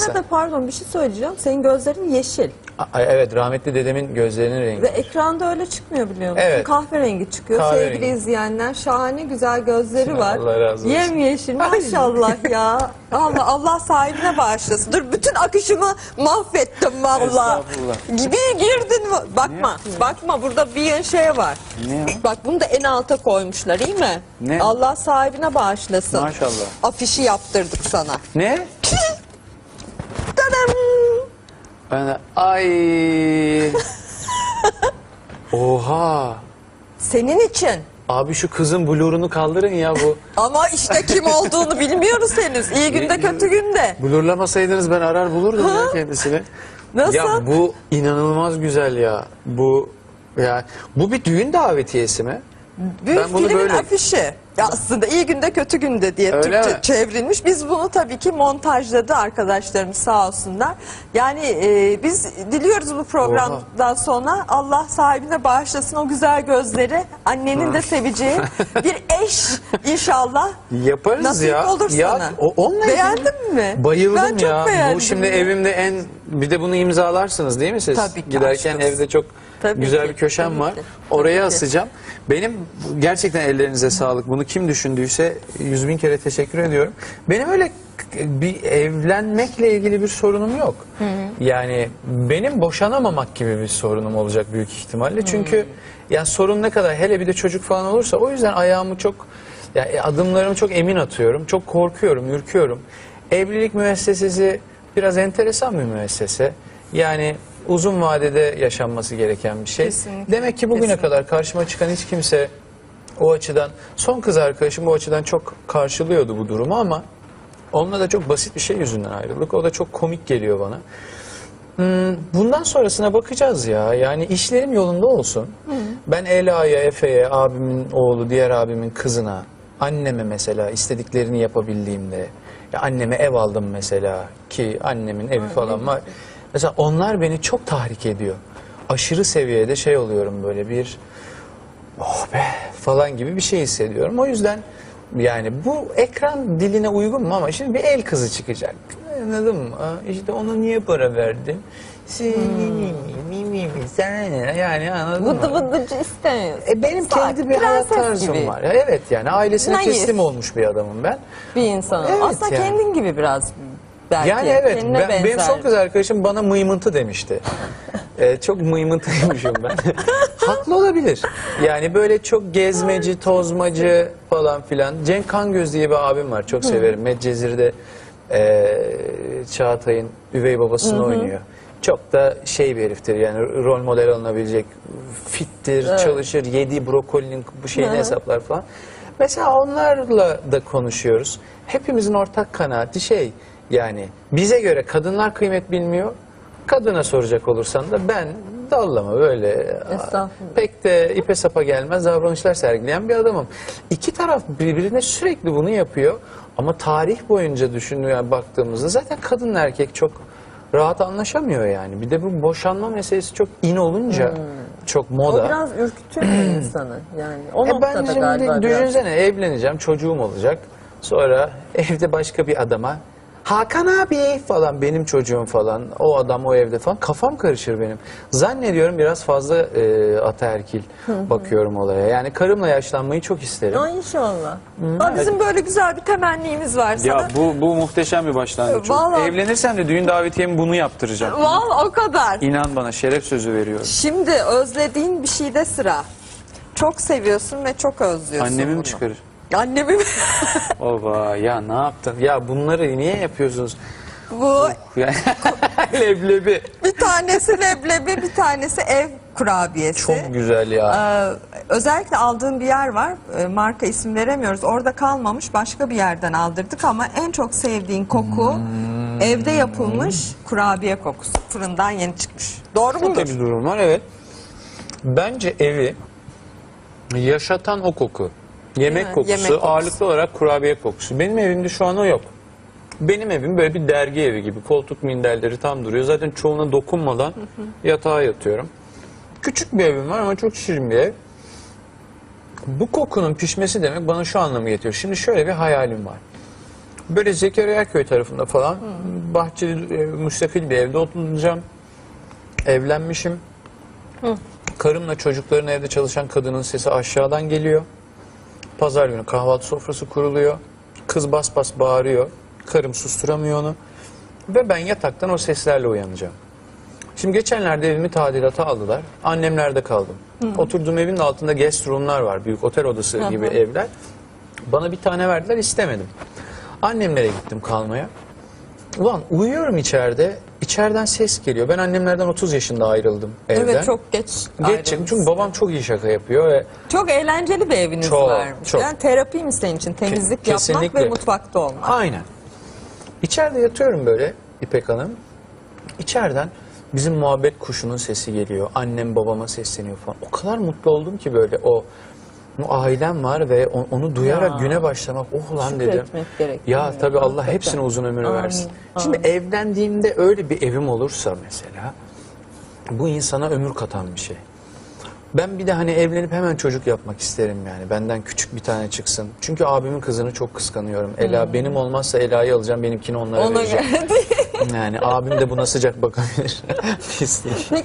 sen. arada pardon bir şey söyleyeceğim. Senin gözlerin yeşil. A- evet rahmetli dedemin gözlerinin rengi. Ve ekranda öyle çıkmıyor biliyor musun? Evet. Kahverengi çıkıyor. Kahverengi. Sevgili izleyenler şahane güzel gözleri var. Allah razı olsun. Yemyeşil maşallah ya. Allah Allah sahibine bağışlasın. Dur bütün akışımı mahvettim valla. Gibi girdin mi? Bakma. Bakma burada bir şey var. Ne Bak bunu da en alta koymuşlar iyi mi? Ne? Allah sahibine bağışlasın. Maşallah. Afişi yaptırdık sana. Ne? Ben de, ay. Oha. Senin için. Abi şu kızın blurunu kaldırın ya bu. Ama işte kim olduğunu bilmiyoruz henüz. İyi günde kötü günde. Blurlamasaydınız ben arar bulurdum ya kendisini. Nasıl? Ya bu inanılmaz güzel ya. Bu ya bu bir düğün davetiyesi mi? Büyük Ben bunu filmin böyle- afişi. Ya aslında iyi günde kötü günde diye Öyle Türkçe mi? çevrilmiş. Biz bunu tabii ki montajladı arkadaşlarımız sağ olsunlar. Yani e, biz diliyoruz bu programdan sonra Allah sahibine bağışlasın o güzel gözleri. Annenin de seveceği bir eş inşallah. Yaparız Nasip ya. olur ya, sana. O, onunla Beğendin mi? Bayıldım Ben çok ya. beğendim Bu şimdi ya. evimde en bir de bunu imzalarsınız değil mi siz? Tabii ki, Giderken aşkım. evde çok Tabii güzel ki, bir köşem tabii var. ki, Oraya tabii ki. asacağım. Benim gerçekten ellerinize sağlık. Bunu kim düşündüyse yüz bin kere teşekkür ediyorum. Benim öyle bir evlenmekle ilgili bir sorunum yok. Yani benim boşanamamak gibi bir sorunum olacak büyük ihtimalle. Çünkü ya sorun ne kadar hele bir de çocuk falan olursa o yüzden ayağımı çok ya e, adımlarımı çok emin atıyorum. Çok korkuyorum, ürküyorum. Evlilik müessesesi biraz enteresan bir müessese. Yani uzun vadede yaşanması gereken bir şey. Kesinlikle, Demek ki bugüne kesinlikle. kadar karşıma çıkan hiç kimse o açıdan son kız arkadaşım o açıdan çok karşılıyordu bu durumu ama onunla da çok basit bir şey yüzünden ayrıldık. O da çok komik geliyor bana. Hmm, bundan sonrasına bakacağız ya. Yani işlerim yolunda olsun. Ben Ela'ya, Efe'ye, abimin oğlu, diğer abimin kızına, anneme mesela istediklerini yapabildiğimde, ya anneme ev aldım mesela ki annemin evi falan var. Mesela onlar beni çok tahrik ediyor. Aşırı seviyede şey oluyorum böyle bir oh be falan gibi bir şey hissediyorum. O yüzden yani bu ekran diline uygun mu ama şimdi bir el kızı çıkacak. Anladın mı? İşte ona niye para verdin? Sen yani anladın mı? vıdıcı istemiyorsun. E benim Sakin, kendi bir hayat tarzım gibi var. Evet yani ailesine Naif. teslim olmuş bir adamım ben. Bir insan. Evet Aslında yani. kendin gibi biraz belki. Yani evet Kendine ben, benim son kız arkadaşım bana mıymıntı demişti. Ee, çok mıymıntıymışım ben. Haklı olabilir. Yani böyle çok gezmeci, tozmacı falan filan. Cenk Kangöz diye bir abim var. Çok severim. Medcezir'de e, Çağatay'ın üvey babasını oynuyor. Çok da şey bir heriftir yani rol model alınabilecek fittir, çalışır, yediği brokolinin bu şeyini hesaplar falan. Mesela onlarla da konuşuyoruz. Hepimizin ortak kanaati şey yani bize göre kadınlar kıymet bilmiyor. Kadına soracak olursan da ben dallama böyle pek de ipe sapa gelmez davranışlar sergileyen bir adamım. İki taraf birbirine sürekli bunu yapıyor ama tarih boyunca düşünüyor baktığımızda zaten kadın erkek çok rahat anlaşamıyor yani. Bir de bu boşanma meselesi çok in olunca çok moda. O biraz ürkütüyor insanı. Yani o E ben şimdi galiba biraz. düşünsene evleneceğim çocuğum olacak. Sonra evde başka bir adama Hakan abi falan benim çocuğum falan o adam o evde falan kafam karışır benim. Zannediyorum biraz fazla e, ataerkil bakıyorum olaya. Yani karımla yaşlanmayı çok isterim. Ay inşallah. Aa, bizim böyle güzel bir temennimiz var sana. Ya bu bu muhteşem bir başlangıç. oldu. Vallahi- Evlenirsem de düğün davetiyemi bunu yaptıracağım. Vallahi o kadar. İnan bana şeref sözü veriyorum. Şimdi özlediğin bir şeyde sıra. Çok seviyorsun ve çok özlüyorsun Annemi bunu. mi çıkarır? Annemi mi? Oba ya ne yaptın? Ya bunları niye yapıyorsunuz? Bu Leblebi. bir tanesi leblebi, bir tanesi ev kurabiyesi. Çok güzel ya. Ee, özellikle aldığım bir yer var. Ee, marka isim veremiyoruz. Orada kalmamış. Başka bir yerden aldırdık ama en çok sevdiğin koku Hmm. evde yapılmış kurabiye kokusu. Fırından yeni çıkmış. Doğru Burada mudur? bir durum var evet. Bence evi yaşatan o koku. Yemek mi? kokusu, Yemek kokusu. ağırlıklı olarak kurabiye kokusu. Benim evimde şu an o yok. Benim evim böyle bir dergi evi gibi. Koltuk minderleri tam duruyor. Zaten çoğuna dokunmadan yatağa yatıyorum. Küçük bir evim var ama çok şirin bir ev. Bu kokunun pişmesi demek bana şu anlamı getiriyor. Şimdi şöyle bir hayalim var. Böyle Zekeriya köy tarafında falan bahçeli e, müstakil bir evde oturacağım. Evlenmişim. Karımla çocukların evde çalışan kadının sesi aşağıdan geliyor. Pazar günü kahvaltı sofrası kuruluyor. Kız bas bas bağırıyor. Karım susturamıyor onu. Ve ben yataktan o seslerle uyanacağım. Şimdi geçenlerde evimi tadilata aldılar. Annemlerde kaldım. Oturduğum evin altında guest room'lar var. Büyük otel odası Hı hı. gibi evler. Bana bir tane verdiler istemedim. Annemlere gittim kalmaya. Ulan uyuyorum içeride. İçeriden ses geliyor. Ben annemlerden 30 yaşında ayrıldım evden. Evet çok geç. Geç çıktım çünkü babam çok iyi şaka yapıyor ve Çok eğlenceli bir eviniz Çok, varmış. çok. Yani terapi mi senin için? Temizlik yapmak kesinlikle. ve mutfakta olmak. Aynen. İçeride yatıyorum böyle İpek Hanım. İçeriden bizim muhabbet kuşunun sesi geliyor. Annem babama sesleniyor falan. O kadar mutlu oldum ki böyle o ailem var ve o- onu duyarak Ya. güne başlamak oh lan dedim. Şükretmek gerekiyor. Ya tabii Allah Hakikaten. hepsine uzun ömür Amin, versin. Şimdi evlendiğimde öyle bir evim olursa mesela bu insana ömür katan bir şey. Ben bir de hani evlenip hemen çocuk yapmak isterim yani. Benden küçük bir tane çıksın. Çünkü abimin kızını çok kıskanıyorum. Ela benim olmazsa Ela'yı alacağım, benimkini onlara Ona vereceğim. geldi. Yani abim de buna sıcak bakabilir. Pislik.